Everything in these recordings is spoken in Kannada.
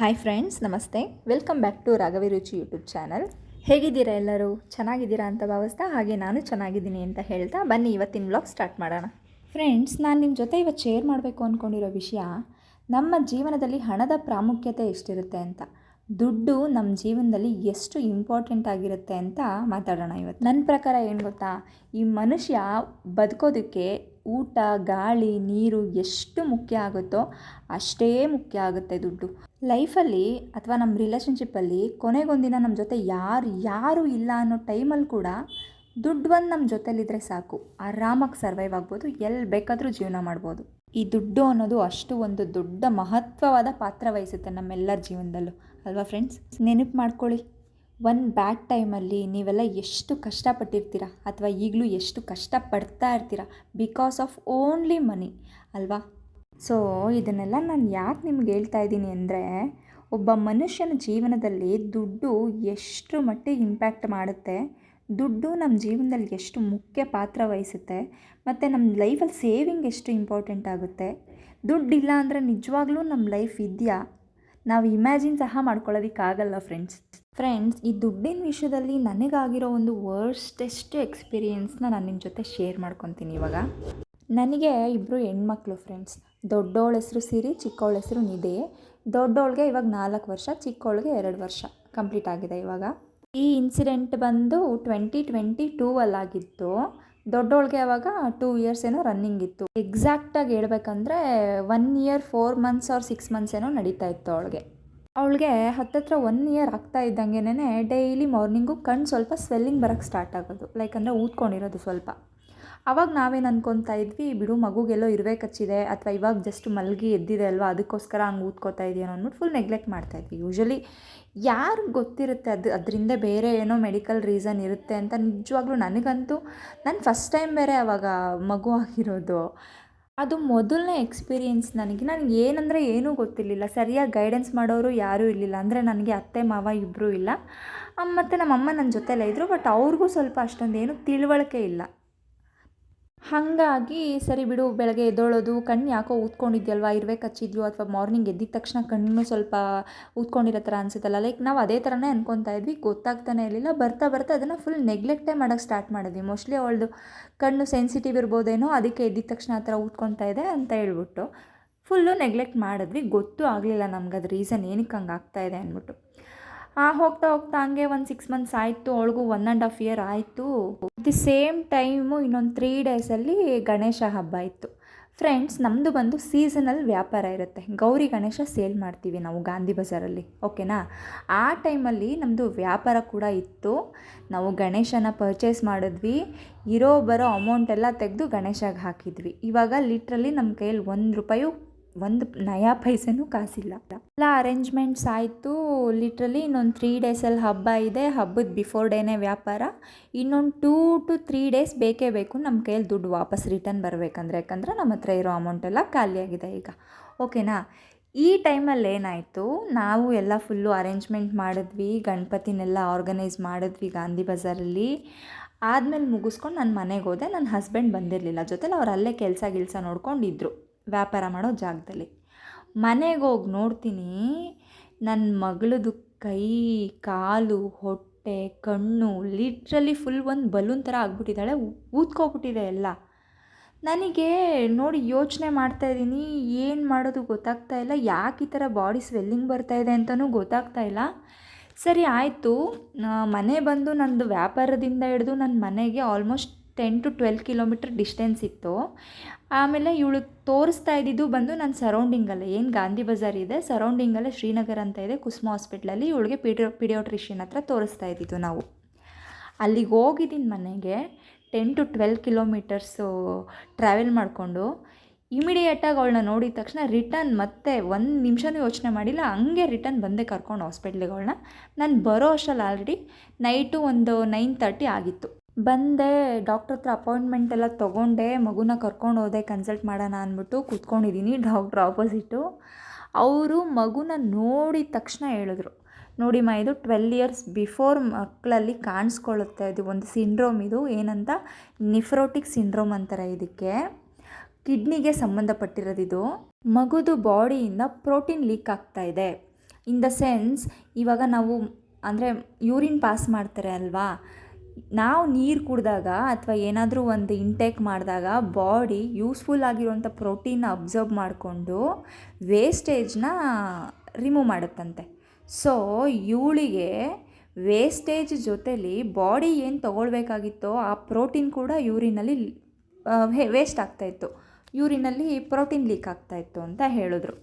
ಹಾಯ್ ಫ್ರೆಂಡ್ಸ್ ನಮಸ್ತೆ. Welcome back to Raghavi Ruchi YouTube channel ಹೇಗಿದ್ದೀರಾ ಎಲ್ಲರೂ? ಚೆನ್ನಾಗಿದ್ದೀರಾ ಅಂತ ಭಾವಿಸ್ತಾ ಹಾಗೆ ನಾನು ಚೆನ್ನಾಗಿದ್ದೀನಿ ಅಂತ ಹೇಳ್ತಾ ಬನ್ನಿ ಇವತ್ತಿನ ಬ್ಲಾಗ್ ಸ್ಟಾರ್ಟ್ ಮಾಡೋಣ. ಫ್ರೆಂಡ್ಸ್ ನಾನು ನಿಮ್ಮ ಜೊತೆ ಇವತ್ತು ಶೇರ್ ಮಾಡಬೇಕು ಅಂದ್ಕೊಂಡಿರೋ ವಿಷಯ, ನಮ್ಮ ಜೀವನದಲ್ಲಿ ಹಣದ ಪ್ರಾಮುಖ್ಯತೆ ಎಷ್ಟಿರುತ್ತೆ ಅಂತ. ದುಡ್ಡು ನಮ್ಮ ಜೀವನದಲ್ಲಿ ಎಷ್ಟು ಇಂಪಾರ್ಟೆಂಟ್ ಆಗಿರುತ್ತೆ ಅಂತ ಮಾತಾಡೋಣ ಇವತ್ತು. ನನ್ನ ಪ್ರಕಾರ ಏನು ಗೊತ್ತಾ? ಈ ಮನುಷ್ಯ ಬದುಕೋದಕ್ಕೆ ಊಟ, ಗಾಳಿ, ನೀರು ಎಷ್ಟು ಮುಖ್ಯ ಆಗುತ್ತೋ ಅಷ್ಟೇ ಮುಖ್ಯ ಆಗುತ್ತೆ ದುಡ್ಡು. ಲೈಫಲ್ಲಿ ಅಥವಾ ನಮ್ಮ ರಿಲೇಷನ್ಶಿಪ್ಪಲ್ಲಿ ಕೊನೆಗೊಂದಿನ ನಮ್ಮ ಜೊತೆ ಯಾರು ಯಾರು ಇಲ್ಲ ಅನ್ನೋ ಟೈಮಲ್ಲಿ ಕೂಡ ದುಡ್ಡು ಒಂದು ನಮ್ಮ ಜೊತೆಲಿದ್ರೆ ಸಾಕು. ಆರಾಮಾಗಿ ಸರ್ವೈವ್ ಆಗ್ಬೋದು ಎಲ್ಲಿ ಬೇಕಾದರೂ ಜೀವನ ಮಾಡ್ಬೋದು. ಈ ದುಡ್ಡು ಅನ್ನೋದು ಅಷ್ಟು ಒಂದು ದೊಡ್ಡ ಮಹತ್ವವಾದ ಪಾತ್ರ ವಹಿಸುತ್ತೆ ನಮ್ಮೆಲ್ಲರ ಜೀವನದಲ್ಲೂ. ಅಲ್ವಾ ಫ್ರೆಂಡ್ಸ್ ನೆನಪು ಮಾಡ್ಕೊಳ್ಳಿ. ಒಂದು ಬ್ಯಾಡ್ ಟೈಮಲ್ಲಿ ನೀವೆಲ್ಲ ಎಷ್ಟು ಕಷ್ಟಪಟ್ಟಿರ್ತೀರ? ಅಥವಾ ಈಗಲೂ ಎಷ್ಟು ಕಷ್ಟಪಡ್ತಾ ಇರ್ತೀರ? ಬಿಕಾಸ್ ಆಫ್ ಓನ್ಲಿ ಮನಿ ಅಲ್ವಾ? ಸೊ ಇದನ್ನೆಲ್ಲ ನಾನು ಯಾಕೆ ನಿಮ್ಗೆ ಹೇಳ್ತಾ ಇದ್ದೀನಿ ಅಂದರೆ, ಒಬ್ಬ ಮನುಷ್ಯನ ಜೀವನದಲ್ಲಿ ದುಡ್ಡು ಎಷ್ಟು ಮಟ್ಟಿಗೆ ಇಂಪ್ಯಾಕ್ಟ್ ಮಾಡುತ್ತೆ, ದುಡ್ಡು ನಮ್ಮ ಜೀವನದಲ್ಲಿ ಎಷ್ಟು ಮುಖ್ಯ ಪಾತ್ರ ವಹಿಸುತ್ತೆ, ಮತ್ತು ನಮ್ಮ ಲೈಫಲ್ಲಿ ಸೇವಿಂಗ್ ಎಷ್ಟು ಇಂಪಾರ್ಟೆಂಟ್ ಆಗುತ್ತೆ, ದುಡ್ಡಿಲ್ಲ ಅಂದರೆ ನಿಜವಾಗ್ಲೂ ನಮ್ಮ ಲೈಫ್ ಇದೆಯಾ? ನಾವು ಇಮ್ಯಾಜಿನ್ ಸಹ ಮಾಡ್ಕೊಳ್ಳೋದಕ್ಕಾಗಲ್ಲ ಫ್ರೆಂಡ್ಸ್ ಫ್ರೆಂಡ್ಸ್ ಈ ದುಡ್ಡಿನ ವಿಷಯದಲ್ಲಿ ನನಗಾಗಿರೋ ಒಂದು ವರ್ಸ್ಟೆಸ್ಟ್ ಎಕ್ಸ್ಪೀರಿಯೆನ್ಸ್ನ ನಾನು ನಿಮ್ಮ ಜೊತೆ ಶೇರ್ ಮಾಡ್ಕೊತೀನಿ ಇವಾಗ. ನನಗೆ ಇಬ್ಬರು ಹೆಣ್ಮಕ್ಳು ಫ್ರೆಂಡ್ಸ್ ದೊಡ್ಡವಳ ಹೆಸರು ಸಿರಿ ಚಿಕ್ಕವಳ ಹೆಸರು ನಿಧೆ. ದೊಡ್ಡವಳಿಗೆ ಇವಾಗ ನಾಲ್ಕು ವರ್ಷ ಚಿಕ್ಕವಳಿಗೆ ಎರಡು ವರ್ಷ ಕಂಪ್ಲೀಟ್ ಆಗಿದೆ ಇವಾಗ. ಈ ಇನ್ಸಿಡೆಂಟ್ ಬಂದು ಟ್ವೆಂಟಿ ಟ್ವೆಂಟಿ ಟೂ ಅಲ್ಲಾಗಿತ್ತು. ದೊಡ್ಡವಳಿಗೆ ಅವಾಗ ಟೂ ಇಯರ್ಸ್ ಏನೋ ರನ್ನಿಂಗ್ ಇತ್ತು. ಎಕ್ಸಾಕ್ಟಾಗಿ ಹೇಳ್ಬೇಕಂದ್ರೆ one year four months or six months ಏನೋ ನಡೀತಾ ಇತ್ತು ಅವಳಿಗೆ. ಅವಳಿಗೆ ಹತ್ತತ್ರ ಒನ್ ಇಯರ್ ಆಗ್ತಾ ಇದ್ದಂಗೆನೇ ಡೈಲಿ ಮಾರ್ನಿಂಗು ಕಣ್ಣು ಸ್ವಲ್ಪ ಸ್ವೆಲ್ಲಿಂಗ್ ಬರೋಕ್ಕೆ ಸ್ಟಾರ್ಟ್ ಆಗೋದು. ಲೈಕ್ ಅಂದರೆ ಊದ್ಕೊಂಡಿರೋದು ಸ್ವಲ್ಪ. ಅವಾಗ ನಾವೇನು ಅನ್ಕೊತಾ ಇದ್ವಿ, ಬಿಡು, ಮಗುಗೆಲ್ಲೋ ಇರಬೇಕಚ್ಚಿದೆ ಅಥವಾ ಇವಾಗ ಜಸ್ಟ್ ಮಲಗಿ ಎದ್ದಿದೆ ಅಲ್ವಾ ಅದಕ್ಕೋಸ್ಕರ ಹಂಗೆ ಊದ್ಕೋತಾ ಇದೆಯೋ? ಅಂದ್ಬಿಟ್ಟು ಫುಲ್ ನೆಗ್ಲೆಕ್ಟ್ ಮಾಡ್ತಾ ಇದ್ವಿ. ಯೂಶಲಿ ಯಾರು ಗೊತ್ತಿರುತ್ತೆ ಅದು, ಅದರಿಂದ ಬೇರೆ ಏನೋ ಮೆಡಿಕಲ್ ರೀಸನ್ ಇರುತ್ತೆ ಅಂತ ನಿಜವಾಗ್ಲೂ ನನಗಂತೂ, ನಾನು ಫಸ್ಟ್ ಟೈಮ್ ಬೇರೆ ಆವಾಗ ಮಗು ಆಗಿರೋದು. ಅದು ಮೊದಲನೇ ಎಕ್ಸ್ಪೀರಿಯೆನ್ಸ್ ನನಗೆ. ನನಗೆ ಏನಂದರೆ ಏನೂ ಗೊತ್ತಿರಲಿಲ್ಲ. ಸರಿಯಾಗಿ ಗೈಡೆನ್ಸ್ ಮಾಡೋರು ಯಾರೂ ಇರಲಿಲ್ಲ. ಅಂದರೆ ನನಗೆ ಅತ್ತೆ, ಮಾವ ಇಬ್ಬರೂ ಇಲ್ಲ. ಮತ್ತು ನಮ್ಮಮ್ಮ ನನ್ನ ಜೊತೆಲೇ ಇದ್ದರು ಬಟ್ ಅವ್ರಿಗೂ ಸ್ವಲ್ಪ ಅಷ್ಟೊಂದು ಏನು ತಿಳುವಳಿಕೆ ಇಲ್ಲ. ಹಾಗಾಗಿ, ಸರಿ ಬಿಡು, ಬೆಳಗ್ಗೆ ಎದ್ದೋಳೋದು, ಕಣ್ಣು ಯಾಕೋ ಊದ್ಕೊಂಡಿದ್ಯಲ್ವಾ ಇರ್ಬೇಕು ಕಚ್ಚಿದ್ಯೋ ಅಥವಾ ಮಾರ್ನಿಂಗ್ ಎದ್ದಿದ ತಕ್ಷಣ ಕಣ್ಣು ಸ್ವಲ್ಪ ಊದ್ಕೊಂಡಿರೋ ಥರ ಅನಿಸುತ್ತಲ್ಲ, ಲೈಕ್ ನಾವು ಅದೇ ಥರನೇ ಅನ್ಕೊತಾ ಇದ್ವಿ, ಗೊತ್ತಾಗ್ತಾನೆ ಇರಲಿಲ್ಲ, ಬರ್ತಾ ಬರ್ತಾ ಅದನ್ನು ಫುಲ್ ನೆಗ್ಲೆಕ್ಟೇ ಮಾಡೋಕ್ಕೆ ಸ್ಟಾರ್ಟ್ ಮಾಡಿದ್ವಿ ಮೋಸ್ಟ್ಲಿ ಅವಳದು ಕಣ್ಣು ಸೆನ್ಸಿಟಿವ್ ಇರ್ಬೋದೇನೋ ಅದಕ್ಕೆ ಎದ್ದಿದ ತಕ್ಷಣ ಆ ಥರ ಊದ್ಕೊತಾ ಇದೆ ಅಂತ ಹೇಳ್ಬಿಟ್ಟು ಫುಲ್ಲು ನೆಗ್ಲೆಕ್ಟ್ ಮಾಡಿದ್ವಿ, ಗೊತ್ತೂ ಆಗಲಿಲ್ಲ ನಮ್ಗೆ ಅದು ರೀಸನ್ ಏನಕ್ಕೆ ಹಂಗೆ ಆಗ್ತಾಯಿದೆ ಅಂದ್ಬಿಟ್ಟು. ಹೋಗ್ತಾ ಹೋಗ್ತಾ ಹಂಗೆ ಒಂದು ಸಿಕ್ಸ್ ಮಂತ್ಸ್ ಆಯಿತು, ಅವಳಿಗೂ ಒನ್ ಆ್ಯಂಡ್ ಹಾಫ್ ಇಯರ್ ಆಯಿತು. ದಿ ಸೇಮ್ ಟೈಮು ಇನ್ನೊಂದು ತ್ರೀ ಡೇಸಲ್ಲಿ ಗಣೇಶ ಹಬ್ಬ ಇತ್ತು. ಫ್ರೆಂಡ್ಸ್ ನಮ್ಮದು ಬಂದು ಸೀಸನಲ್ ವ್ಯಾಪಾರ ಇರುತ್ತೆ. ಗೌರಿ ಗಣೇಶ ಸೇಲ್ ಮಾಡ್ತೀವಿ ನಾವು ಗಾಂಧಿ ಬಜಾರಲ್ಲಿ ಓಕೆನಾ ಆ ಟೈಮಲ್ಲಿ ನಮ್ಮದು ವ್ಯಾಪಾರ ಕೂಡ ಇತ್ತು. ನಾವು ಗಣೇಶನ ಪರ್ಚೇಸ್ ಮಾಡಿದ್ವಿ. ಇರೋ ಬರೋ ಅಮೌಂಟ್ ಎಲ್ಲ ತೆಗೆದು ಗಣೇಶಗೆ ಹಾಕಿದ್ವಿ. ಇವಾಗ ಲಿಟ್ರಲ್ಲಿ ನಮ್ಮ ಕೈಯಲ್ಲಿ ಒಂದು ರೂಪಾಯು ಒಂದು ನಯಾ ಪೈಸೆನೂ ಕಾಸಿಲ್ಲ. ಎಲ್ಲ ಅರೇಂಜ್ಮೆಂಟ್ಸ್ ಆಯಿತು ಲಿಟ್ರಲಿ ಇನ್ನೊಂದು ತ್ರೀ ಡೇಸಲ್ಲಿ ಹಬ್ಬ ಇದೆ. ಹಬ್ಬದ ಬಿಫೋರ್ ಡೇನೇ ವ್ಯಾಪಾರ. ಇನ್ನೊಂದು ಟೂ ಟು ತ್ರೀ ಡೇಸ್ ಬೇಕೇ ಬೇಕು. ನಮ್ಮ ಕೈಯಲ್ಲಿ ದುಡ್ಡು ವಾಪಸ್ ರಿಟರ್ನ್ ಬರಬೇಕಂದ್ರೆ. ಯಾಕಂದರೆ ನಮ್ಮ ಹತ್ರ ಇರೋ ಅಮೌಂಟ್ ಎಲ್ಲ ಖಾಲಿಯಾಗಿದೆ ಈಗ. ಓಕೆನಾ ಈ ಟೈಮಲ್ಲಿ ಏನಾಯಿತು? ನಾವು ಎಲ್ಲ ಫುಲ್ಲು ಅರೇಂಜ್ಮೆಂಟ್ ಮಾಡಿದ್ವಿ. ಗಣಪತಿನೆಲ್ಲ ಆರ್ಗನೈಸ್ ಮಾಡಿದ್ವಿ ಗಾಂಧಿ ಬಜಾರಲ್ಲಿ. ಆದಮೇಲೆ ಮುಗಿಸ್ಕೊಂಡು ನಾನು ಮನೆಗೆ ಹೋದೆ. ನನ್ನ ಹಸ್ಬೆಂಡ್ ಬಂದಿರಲಿಲ್ಲ. ಜೊತೆಲಿ ಅವ್ರು ಅಲ್ಲೇ ಕೆಲಸ ಗಿಲ್ಸ ನೋಡ್ಕೊಂಡಿದ್ರು. ವ್ಯಾಪಾರ ಮಾಡೋ ಜಾಗದಲ್ಲಿ. ಮನೆಗೆ ಹೋಗಿ ನೋಡ್ತೀನಿ ನನ್ನ ಮಗಳದು ಕೈ, ಕಾಲು, ಹೊಟ್ಟೆ, ಕಣ್ಣು ಲಿಟ್ರಲಿ ಫುಲ್ ಒಂದು ಬಲೂನ್ ಥರ ಆಗ್ಬಿಟ್ಟಿದ್ದಾಳೆ ಊದ್ಕೋಬಿಟ್ಟಿದೆ ಎಲ್ಲ. ನನಗೆ ನೋಡಿ ಯೋಚನೆ ಮಾಡ್ತಾ ಇದ್ದೀನಿ, ಏನು ಮಾಡೋದು ಗೊತ್ತಾಗ್ತಾ ಇಲ್ಲ, ಯಾಕೆ ಈ ಥರ ಬಾಡಿ ಸ್ವೆಲ್ಲಿಂಗ್ ಬರ್ತಾ ಇದೆ ಅಂತಲೂ ಗೊತ್ತಾಗ್ತಾ ಇಲ್ಲ. ಸರಿ, ಆಯಿತು. ಮನೆ ಬಂದು ನಂದು ವ್ಯಾಪಾರದಿಂದ ಹಿಡಿದು ನನ್ನ ಮನೆಗೆ almost ten to twelve kilometre distance ಇತ್ತು. ಆಮೇಲೆ ಇವಳು ತೋರಿಸ್ತಾ ಇದ್ದಿದ್ದು ಬಂದು ನನ್ನ ಸರೌಂಡಿಂಗಲ್ಲೇ, ಏನು ಗಾಂಧಿ ಬಜಾರ್ ಇದೆ, ಸರೌಂಡಿಂಗಲ್ಲೇ ಶ್ರೀನಗರ್ ಅಂತ ಇದೆ, ಕುಸುಮ ಹಾಸ್ಪಿಟ್ಲಲ್ಲಿ ಇವಳಿಗೆ ಪಿಡಿಯೋ ಪಿಡಿಯೋಟ್ರಿಷಿಯನ್ ಹತ್ರ ತೋರಿಸ್ತಾ ಇದ್ದಿದ್ದು ನಾವು. ಅಲ್ಲಿಗೆ ಹೋಗಿದ್ದೀನಿ ಮನೆಗೆ, ten to twelve kilometres travel ಮಾಡಿಕೊಂಡು ಇಮಿಡಿಯೇಟಾಗಿ ಅವಳನ್ನ ನೋಡಿದ ತಕ್ಷಣ ರಿಟರ್ನ್ ಮತ್ತೆ ಒಂದು ನಿಮಿಷನೂ ಯೋಚನೆ ಮಾಡಿಲ್ಲ, ಹಂಗೆ ರಿಟರ್ನ್ ಬಂದೆ ಕರ್ಕೊಂಡು ಹಾಸ್ಪಿಟ್ಲಿಗೆ ಅವಳನ್ನ. ನಾನು ಬರೋ ಅಷ್ಟರಲ್ಲಿ ಆಲ್ರೆಡಿ ನೈಟು ಒಂದು ನೈನ್ ತರ್ಟಿ ಆಗಿತ್ತು. ಬಂದೆ ಡಾಕ್ಟ್ರ್ ಹತ್ರ ಅಪಾಯಿಂಟ್ಮೆಂಟ್ ಎಲ್ಲ ತೊಗೊಂಡೆ, ಮಗುನ ಕರ್ಕೊಂಡು ಹೋದೆ ಕನ್ಸಲ್ಟ್ ಮಾಡೋಣ ಅಂದ್ಬಿಟ್ಟು ಕೂತ್ಕೊಂಡಿದ್ದೀನಿ ಡಾಕ್ಟ್ರ್ ಆಪೋಸಿಟು ಅವರು ಮಗುನ ನೋಡಿದ ತಕ್ಷಣ ಹೇಳಿದ್ರು ನೋಡಿಮ್ಮ ಇದು ಟ್ವೆಲ್ ಇಯರ್ಸ್ ಬಿಫೋರ್ ಮಕ್ಕಳಲ್ಲಿ ಕಾಣಿಸ್ಕೊಳ್ಳುತ್ತೆ, ಇದು ಒಂದು ಸಿಂಡ್ರೋಮ್ ಇದು, ಏನಂತ? ನಿಫ್ರೋಟಿಕ್ ಸಿಂಡ್ರೋಮ್ ಅಂತಾರೆ ಇದಕ್ಕೆ. ಕಿಡ್ನಿಗೆ ಸಂಬಂಧಪಟ್ಟಿರೋದಿದು ಮಗುದು ಬಾಡಿಯಿಂದ ಪ್ರೋಟೀನ್ ಲೀಕ್ ಆಗ್ತಾ ಇದೆ. ಇನ್ ದ ಸೆನ್ಸ್ ಇವಾಗ ನಾವು, ಅಂದರೆ ಯೂರಿನ್ ಪಾಸ್ ಮಾಡ್ತಾರೆ ಅಲ್ವಾ? ನಾವು ನೀರು ಕುಡಿದಾಗ ಅಥವಾ ಏನಾದರೂ ಒಂದು ಇಂಟೇಕ್ ಮಾಡಿದಾಗ ಬಾಡಿ ಯೂಸ್ಫುಲ್ ಆಗಿರುವಂಥ ಪ್ರೋಟೀನ್ ಅಬ್ಸರ್ವ್ ಮಾಡಿಕೊಂಡು ವೇಸ್ಟೇಜ್ನ ರಿಮೂವ್ ಮಾಡುತ್ತಂತೆ. ಸೊ ಇವಳಿಗೆ ವೇಸ್ಟೇಜ್ ಜೊತೆಲಿ ಬಾಡಿ ಏನು ತೊಗೊಳ್ಬೇಕಾಗಿತ್ತೋ ಆ ಪ್ರೋಟೀನ್ ಕೂಡ ಯೂರಿನಲ್ಲಿ ವೇಸ್ಟ್ ಆಗ್ತಾಯಿತ್ತು ಯೂರಿನಲ್ಲಿ ಪ್ರೋಟೀನ್ ಲೀಕ್ ಆಗ್ತಾಯಿತ್ತು ಅಂತ ಹೇಳಿದ್ರು.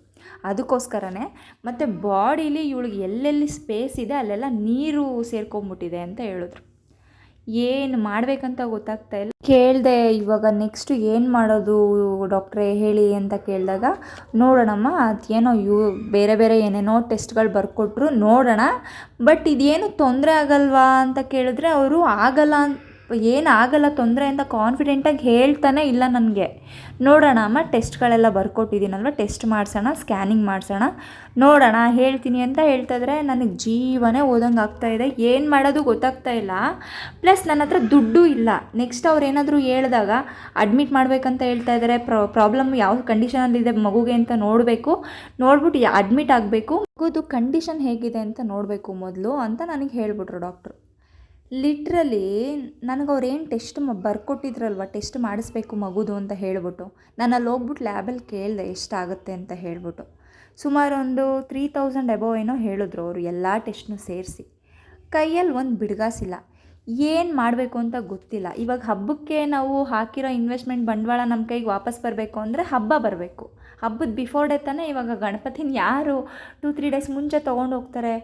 ಅದಕ್ಕೋಸ್ಕರನೇ ಮತ್ತು ಬಾಡಿಲಿ ಇವಳಿಗೆ ಎಲ್ಲೆಲ್ಲಿ ಸ್ಪೇಸ್ ಇದೆ ಅಲ್ಲೆಲ್ಲ ನೀರು ಸೇರ್ಕೊಂಬಿಟ್ಟಿದೆ ಅಂತ ಹೇಳಿದ್ರು. ಏನು ಮಾಡಬೇಕಂತ ಗೊತ್ತಾಗ್ತಾ ಇಲ್ಲ. ಕೇಳಿದೆ ಇವಾಗ ನೆಕ್ಸ್ಟ್ ಏನು ಮಾಡೋದು ಡಾಕ್ಟ್ರೇ ಹೇಳಿ ಅಂತ ಕೇಳಿದಾಗ, ನೋಡೋಣಮ್ಮ, ಅದೇನೋ ಯು, ಬೇರೆ ಬೇರೆ ಏನೇನೋ ಟೆಸ್ಟ್ಗಳು ಬರ್ಕೊಟ್ರು ನೋಡೋಣ ಬಟ್ ಇದೇನು ತೊಂದರೆ ಆಗಲ್ವಾ ಅಂತ ಕೇಳಿದ್ರೆ ಅವರು ಆಗಲ್ಲ ಅಂತ ಏನು ಆಗಲ್ಲ ತೊಂದರೆ ಅಂತ ಕಾನ್ಫಿಡೆಂಟಾಗಿ ಹೇಳ್ತಾನೆ ಇಲ್ಲ ನನಗೆ. ನೋಡೋಣ, ಅಮ್ಮ ಟೆಸ್ಟ್ಗಳೆಲ್ಲ ಬರ್ಕೊಟ್ಟಿದ್ದೀನಲ್ವ? Test ಮಾಡಿಸೋಣ scanning ಮಾಡಿಸೋಣ. ನೋಡೋಣ, ಹೇಳ್ತೀನಿ ಅಂತ ಹೇಳ್ತಾಯಿದ್ರೆ ನನಗೆ ಜೀವನೇ ಓದಂಗೆ ಆಗ್ತಾಯಿದೆ ಏನು ಮಾಡೋದು ಗೊತ್ತಾಗ್ತಾ ಇಲ್ಲ. ಪ್ಲಸ್ ನನ್ನ ಹತ್ರ ದುಡ್ಡು ಇಲ್ಲ. ನೆಕ್ಸ್ಟ್ ಅವ್ರು ಏನಾದರೂ ಹೇಳಿದಾಗ ಅಡ್ಮಿಟ್ ಮಾಡಬೇಕಂತ ಹೇಳ್ತಾ ಇದ್ದಾರೆ ಪ್ರಾಬ್ಲಮ್ ಯಾವ ಕಂಡೀಷನಲ್ಲಿದೆ ಮಗುಗೆ ಅಂತ ನೋಡಬೇಕು. ನೋಡ್ಬಿಟ್ಟು ಅಡ್ಮಿಟ್ ಆಗಬೇಕು. ಮಗುದು ಕಂಡೀಷನ್ ಹೇಗಿದೆ ಅಂತ ನೋಡಬೇಕು ಮೊದಲು ಅಂತ ನನಗೆ ಹೇಳ್ಬಿಟ್ರು ಡಾಕ್ಟ್ರು ಲಿಟ್ರಲಿ ನನಗೆ ಅವ್ರೇನು ಟೆಸ್ಟ್ ಮ ಬರ್ಕೊಟ್ಟಿದ್ರಲ್ವ? ಟೆಸ್ಟ್ ಮಾಡಿಸ್ಬೇಕು ಮಗುದು ಅಂತ ಹೇಳ್ಬಿಟ್ಟು. ನಾನು ಅಲ್ಲಿ ಹೋಗ್ಬಿಟ್ಟು ಲ್ಯಾಬಲ್ಲಿ ಕೇಳಿದೆ ಎಷ್ಟಾಗುತ್ತೆ ಅಂತ ಹೇಳ್ಬಿಟ್ಟು. ಸುಮಾರು ಒಂದು ತ್ರೀ ತೌಸಂಡ್ ಎಬೋ ಏನೋ ಹೇಳಿದ್ರು ಅವರು ಎಲ್ಲ ಟೆಸ್ಟ್ನೂ ಸೇರಿಸಿ. ಕೈಯಲ್ಲಿ ಒಂದು ಬಿಡ್ಗಾಸಿಲ್ಲ. ಏನು ಮಾಡಬೇಕು ಅಂತ ಗೊತ್ತಿಲ್ಲ. ಇವಾಗ ಹಬ್ಬಕ್ಕೆ ನಾವು ಹಾಕಿರೋ ಇನ್ವೆಸ್ಟ್ಮೆಂಟ್ ಬಂಡವಾಳ ನಮ್ಮ ಕೈಗೆ ವಾಪಸ್ ಬರಬೇಕು ಅಂದರೆ ಹಬ್ಬ ಬರಬೇಕು. ಹಬ್ಬದ ಬಿಫೋರ್ ಡೇ ತಾನೇ ಇವಾಗ ಗಣಪತಿನ ಯಾರು ಟೂ ತ್ರೀ ಡೇಸ್ ಮುಂಚೆ ತೊಗೊಂಡು ಹೋಗ್ತಾರೆ?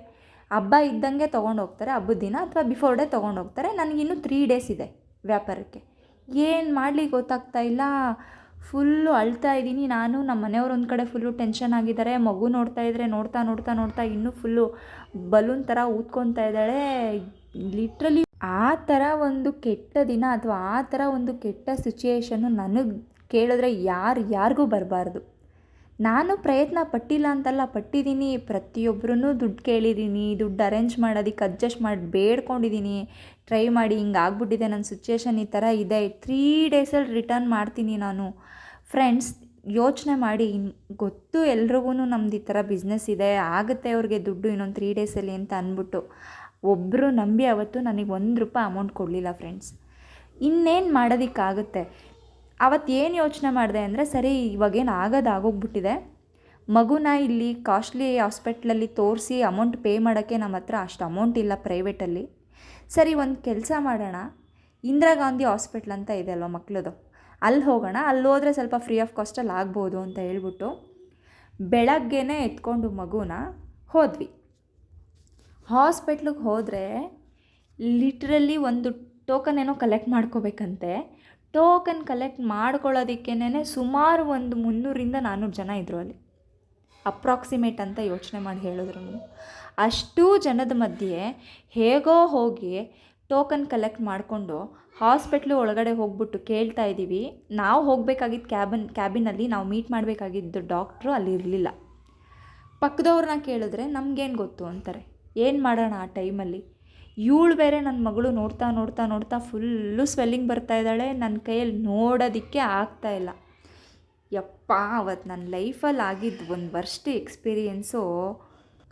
ಹಬ್ಬ ಇದ್ದಂಗೆ ತೊಗೊಂಡು ಹೋಗ್ತಾರೆ ಹಬ್ಬದ ದಿನ ಅಥವಾ ಬಿಫೋರ್ ಡೇ ತೊಗೊಂಡು ಹೋಗ್ತಾರೆ ನನಗಿನ್ನೂ ತ್ರೀ ಡೇಸ್ ಇದೆ ವ್ಯಾಪಾರಕ್ಕೆ. ಏನು ಮಾಡಲಿ ಗೊತ್ತಾಗ್ತಾ ಇಲ್ಲ. ಫುಲ್ಲು ಅಳ್ತಾ ಇದ್ದೀನಿ ನಾನು. ನಮ್ಮ ಮನೆಯವ್ರು ಒಂದು ಕಡೆ ಫುಲ್ಲು ಟೆನ್ಷನ್ ಆಗಿದ್ದಾರೆ. ಮಗು ನೋಡ್ತಾ ಇದ್ದರೆ ನೋಡ್ತಾ ನೋಡ್ತಾ ನೋಡ್ತಾ ಇನ್ನೂ ಫುಲ್ಲು ಬಲೂನ್ ಥರ ಊದ್ಕೊತಾ ಇದ್ದಾಳೆ. ಲಿಟ್ರಲಿ ಆ ಥರ ಒಂದು ಕೆಟ್ಟ ದಿನ ಅಥವಾ ಆ ಥರ ಒಂದು ಕೆಟ್ಟ ಸಿಚುಯೇಷನ್ನು ನನಗೆ ಕೇಳಿದ್ರೆ ಯಾರು, ಯಾರಿಗೂ ಬರಬಾರ್ದು. ನಾನು ಪ್ರಯತ್ನ ಪಟ್ಟಿಲ್ಲ ಅಂತಲ್ಲ, ಪಟ್ಟಿದ್ದೀನಿ. ಪ್ರತಿಯೊಬ್ಬರೂ ದುಡ್ಡು ಕೇಳಿದ್ದೀನಿ, ದುಡ್ಡು ಅರೇಂಜ್ ಮಾಡೋದಕ್ಕೆ ಅಡ್ಜಸ್ಟ್ ಮಾಡಿ, ಬೇಡ್ಕೊಂಡಿದ್ದೀನಿ. ಟ್ರೈ ಮಾಡಿ, ಹಿಂಗೆ ಆಗ್ಬಿಟ್ಟಿದೆ ನನ್ನ ಸಿಚುಯೇಷನ್ ಈ ಥರ ಇದೆ. ತ್ರೀ ಡೇಸಲ್ಲಿ ರಿಟರ್ನ್ ಮಾಡ್ತೀನಿ ನಾನು. ಫ್ರೆಂಡ್ಸ್ ಯೋಚನೆ ಮಾಡಿ. ಗೊತ್ತು ಎಲ್ರಿಗೂ ನಮ್ದು ಈ ಥರ ಬಿಸ್ನೆಸ್ ಇದೆ. ಆಗುತ್ತೆ ಅವ್ರಿಗೆ ದುಡ್ಡು ಇನ್ನೊಂದು ತ್ರೀ ಡೇಸಲ್ಲಿ ಅಂತ ಅಂದ್ಬಿಟ್ಟು. ಒಬ್ಬರು ನಂಬಿ ಅವತ್ತು ನನಗೆ ಒಂದು ರೂಪಾಯಿ ಅಮೌಂಟ್ ಕೊಡಲಿಲ್ಲ ಫ್ರೆಂಡ್ಸ್ ಇನ್ನೇನು ಮಾಡೋದಕ್ಕಾಗುತ್ತೆ? ಅವತ್ತು ಏನು ಯೋಚನೆ ಮಾಡಿದೆ ಅಂದರೆ, ಸರಿ ಇವಾಗೇನು ಆಗೋದು ಆಗೋಗ್ಬಿಟ್ಟಿದೆ. ಮಗುನ ಇಲ್ಲಿ ಕಾಸ್ಟ್ಲಿ ಹಾಸ್ಪಿಟ್ಲಲ್ಲಿ ತೋರಿಸಿ ಅಮೌಂಟ್ ಪೇ ಮಾಡೋಕ್ಕೆ ನಮ್ಮ ಹತ್ರ ಅಷ್ಟು ಅಮೌಂಟ್ ಇಲ್ಲ ಪ್ರೈವೇಟಲ್ಲಿ ಸರಿ, ಒಂದು ಕೆಲಸ ಮಾಡೋಣ. ಇಂದಿರಾ ಗಾಂಧಿ ಹಾಸ್ಪಿಟ್ಲ್ ಅಂತ ಇದೆ ಅಲ್ವ ಮಕ್ಕಳದು ಅಲ್ಲಿ ಹೋಗೋಣ. ಅಲ್ಲಿ ಹೋದರೆ ಸ್ವಲ್ಪ ಫ್ರೀ ಆಫ್ ಕಾಸ್ಟಲ್ಲಿ ಆಗ್ಬೋದು ಅಂತ ಹೇಳ್ಬಿಟ್ಟು ಬೆಳಗ್ಗೆನೇ ಎತ್ಕೊಂಡು ಮಗುನ ಹೋದ್ವಿ. ಹಾಸ್ಪಿಟ್ಲಿಗೆ ಹೋದರೆ ಲಿಟ್ರಲ್ಲಿ ಒಂದು ಟೋಕನ್ ಏನೋ ಕಲೆಕ್ಟ್ ಮಾಡ್ಕೋಬೇಕಂತೆ. ಟೋಕನ್ ಕಲೆಕ್ಟ್ ಮಾಡ್ಕೊಳ್ಳೋದಕ್ಕೇನೆ ಸುಮಾರು ಒಂದು ಮುನ್ನೂರಿಂದ ನಾನ್ನೂರು ಜನ ಇದ್ದರು ಅಲ್ಲಿ. ಅಪ್ರಾಕ್ಸಿಮೇಟ್ ಅಂತ ಯೋಚನೆ ಮಾಡಿ ಹೇಳಿದ್ರು ಅಷ್ಟೂ ಜನದ ಮಧ್ಯೆ ಹೇಗೋ ಹೋಗಿ ಟೋಕನ್ ಕಲೆಕ್ಟ್ ಮಾಡಿಕೊಂಡು ಹಾಸ್ಪಿಟ್ಲು ಒಳಗಡೆ ಹೋಗ್ಬಿಟ್ಟು ಕೇಳ್ತಾ ಇದ್ದೀವಿ. ನಾವು ಹೋಗಬೇಕಾಗಿದ್ದು ಕ್ಯಾಬನ್, ಕ್ಯಾಬಿನಲ್ಲಿ ನಾವು ಮೀಟ್ ಮಾಡಬೇಕಾಗಿದ್ದು ಡಾಕ್ಟ್ರು ಅಲ್ಲಿ ಇರಲಿಲ್ಲ. ಪಕ್ಕದವ್ರನ್ನ ಕೇಳಿದ್ರೆ ನಮಗೇನು ಗೊತ್ತು ಅಂತಾರೆ. ಏನು ಮಾಡೋಣ ಆ ಟೈಮಲ್ಲಿ? ಇವಳು ಬೇರೆ ನನ್ನ ಮಗಳು ನೋಡ್ತಾ ನೋಡ್ತಾ ನೋಡ್ತಾ ಫುಲ್ಲು ಸ್ವೆಲ್ಲಿಂಗ್ ಬರ್ತಾ ಇದ್ದಾಳೆ ನನ್ನ ಕೈಯಲ್ಲಿ ನೋಡೋದಕ್ಕೆ ಆಗ್ತಾ ಇಲ್ಲ. ಯಪ್ಪ ಅವತ್ತು ನನ್ನ ಲೈಫಲ್ಲಿ ಆಗಿದ್ದು ಒಂದು ವರ್ಷದ ಎಕ್ಸ್ಪೀರಿಯೆನ್ಸು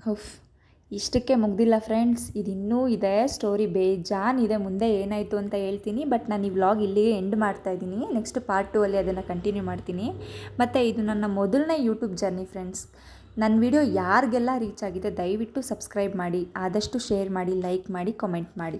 ಹುಫ್, ಇಷ್ಟಕ್ಕೆ ಮುಗ್ದಿಲ್ಲ ಫ್ರೆಂಡ್ಸ್ ಇದು ಇನ್ನೂ ಇದೆ ಸ್ಟೋರಿ ಬೇಜಾನಿದೆ ಮುಂದೆ ಏನಾಯಿತು ಅಂತ ಹೇಳ್ತೀನಿ. ಬಟ್ ನಾನು ಈ ವ್ಲಾಗ್ ಇಲ್ಲಿಗೆ ಎಂಡ್ ಮಾಡ್ತಾ ಇದ್ದೀನಿ. ನೆಕ್ಸ್ಟ್ ಪಾರ್ಟ್ ಟೂ ಅಲ್ಲಿ ಅದನ್ನು ಕಂಟಿನ್ಯೂ ಮಾಡ್ತೀನಿ. ಮತ್ತು ಇದು ನನ್ನ ಮೊದಲನೇ ಯೂಟ್ಯೂಬ್ ಜರ್ನಿ ಫ್ರೆಂಡ್ಸ್ ನನ್ನ ವಿಡಿಯೋ ಯಾರಿಗೆಲ್ಲ ರೀಚ್ ಆಗಿದೆ, ದಯವಿಟ್ಟು ಸಬ್ಸ್ಕ್ರೈಬ್ ಮಾಡಿ, ಆದಷ್ಟು ಶೇರ್ ಮಾಡಿ, ಲೈಕ್ ಮಾಡಿ, ಕಮೆಂಟ್ ಮಾಡಿ.